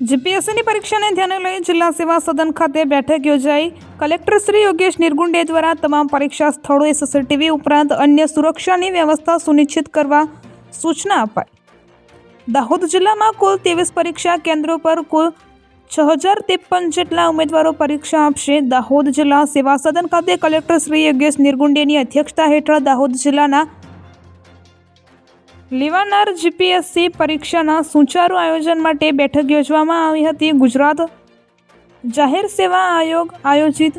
જીપીએસસીની પરીક્ષાને ધ્યાને લઈ જિલ્લા સેવા સદન ખાતે બેઠક યોજાઈ. કલેક્ટર શ્રી યોગેશ નિર્ગુંડે દ્વારા તમામ પરીક્ષા સ્થળોએ સીસીટીવી ઉપરાંત અન્ય સુરક્ષાની વ્યવસ્થા સુનિશ્ચિત કરવા સૂચના અપાઈ. દાહોદ જિલ્લામાં કુલ ત્રેવીસ પરીક્ષા કેન્દ્રો પર કુલ છ હજાર ત્રેપન જેટલા ઉમેદવારો પરીક્ષા આપશે. દાહોદ જિલ્લા સેવા સદન ખાતે કલેક્ટર શ્રી યોગેશ નિર્ગુંડેની અધ્યક્ષતા હેઠળ દાહોદ જિલ્લાના લેવાનાર જીપીએસસી પરીક્ષાના સુચારુ આયોજન માટે બેઠક યોજવામાં આવી હતી. ગુજરાત જાહેર સેવા આયોગ આયોજિત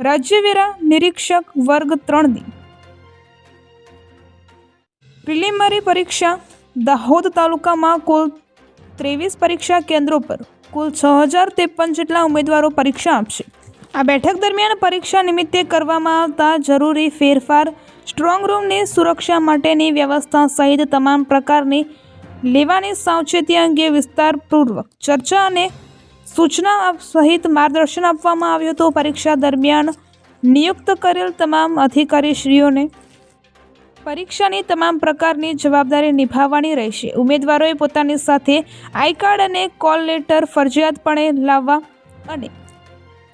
રાજ્યવેરા નિરીક્ષક વર્ગ ત્રણની પ્રિલિમરી પરીક્ષા દાહોદ તાલુકામાં કુલ ત્રેવીસ પરીક્ષા કેન્દ્રો પર કુલ છ હજાર ત્રેપન જેટલા ઉમેદવારો પરીક્ષા આપશે. આ બેઠક દરમિયાન પરીક્ષા નિમિત્તે કરવામાં આવતા જરૂરી ફેરફાર, સ્ટ્રોંગ રૂમની સુરક્ષા માટેની વ્યવસ્થા સહિત તમામ પ્રકારની લેવાની સાવચેતી અંગે વિસ્તારપૂર્વક ચર્ચા અને સૂચના સહિત માર્ગદર્શન આપવામાં આવ્યું હતું. પરીક્ષા દરમિયાન નિયુક્ત કરેલ તમામ અધિકારીશ્રીઓને પરીક્ષાની તમામ પ્રકારની જવાબદારી નિભાવવાની રહેશે. ઉમેદવારોએ પોતાની સાથે આઈ કાર્ડ અને કોલ લેટર ફરજિયાતપણે લાવવા અને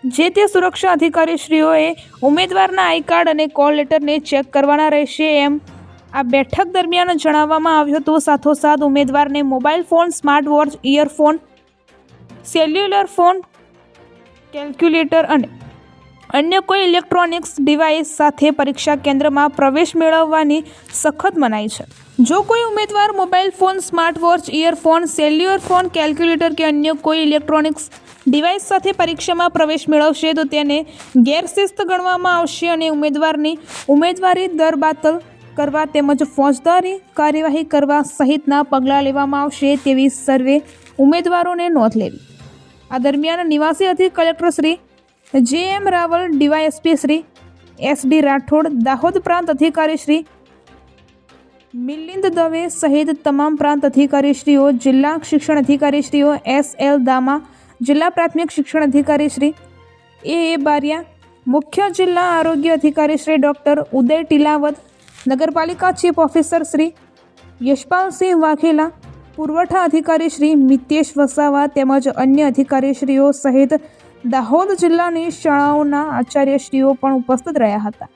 જે તે સુરક્ષા અધિકારીશ્રીઓએ ઉમેદવારના આઈ કાર્ડ અને કોલ લેટરને ચેક કરવાના રહેશે એમ આ બેઠક દરમિયાન જણાવવામાં આવ્યું હતું. સાથોસાથ ઉમેદવારને mobile phone, smart watch, earphone, cellular phone, calculator અને અન્ય કોઈ ઇલેક્ટ્રોનિક્સ ડિવાઇસ સાથે પરીક્ષા કેન્દ્રમાં પ્રવેશ મેળવવાની સખત મનાઈ છે. જો કોઈ ઉમેદવાર mobile phone, smart watch, earphone, cellular phone, calculator કે અન્ય કોઈ ઇલેક્ટ્રોનિક્સ ડિવાઇસ સાથે પરીક્ષામાં પ્રવેશ મેળવશે, તો તેને ગેરશિસ્ત ગણવામાં આવશે અને ઉમેદવારની ઉમેદવારી દરબાતલ કરવા તેમજ ફોજદારી કાર્યવાહી કરવા સહિતના પગલાં લેવામાં આવશે તેવી સર્વે ઉમેદવારોને નોંધ લેવી. આ દરમિયાન નિવાસી અધિક collector Shri J M Raval, DYSP Shri S D Rathod, Dahod પ્રાંત અધિકારી શ્રી મિલિંદ દવે સહિત તમામ પ્રાંત અધિકારીશ્રીઓ, જિલ્લા શિક્ષણ અધિકારીશ્રીઓ, એસ એલ દામા, જિલ્લા પ્રાથમિક શિક્ષણ અધિકારી શ્રી એ એ બારિયા, મુખ્ય જિલ્લા આરોગ્ય અધિકારી શ્રી ડૉક્ટર ઉદય ટીલાવત, નગરપાલિકા ચીફ ઓફિસર શ્રી યશપાલસિંહ વાઘેલા, પુરવઠા અધિકારી શ્રી મિતેશ વસાવા તેમજ અન્ય અધિકારીશ્રીઓ સહિત દાહોદ જિલ્લાની શાળાઓના આચાર્યશ્રીઓ પણ ઉપસ્થિત રહ્યા હતા.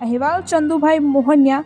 અહેવાલ ચંદુભાઈ મોહનિયા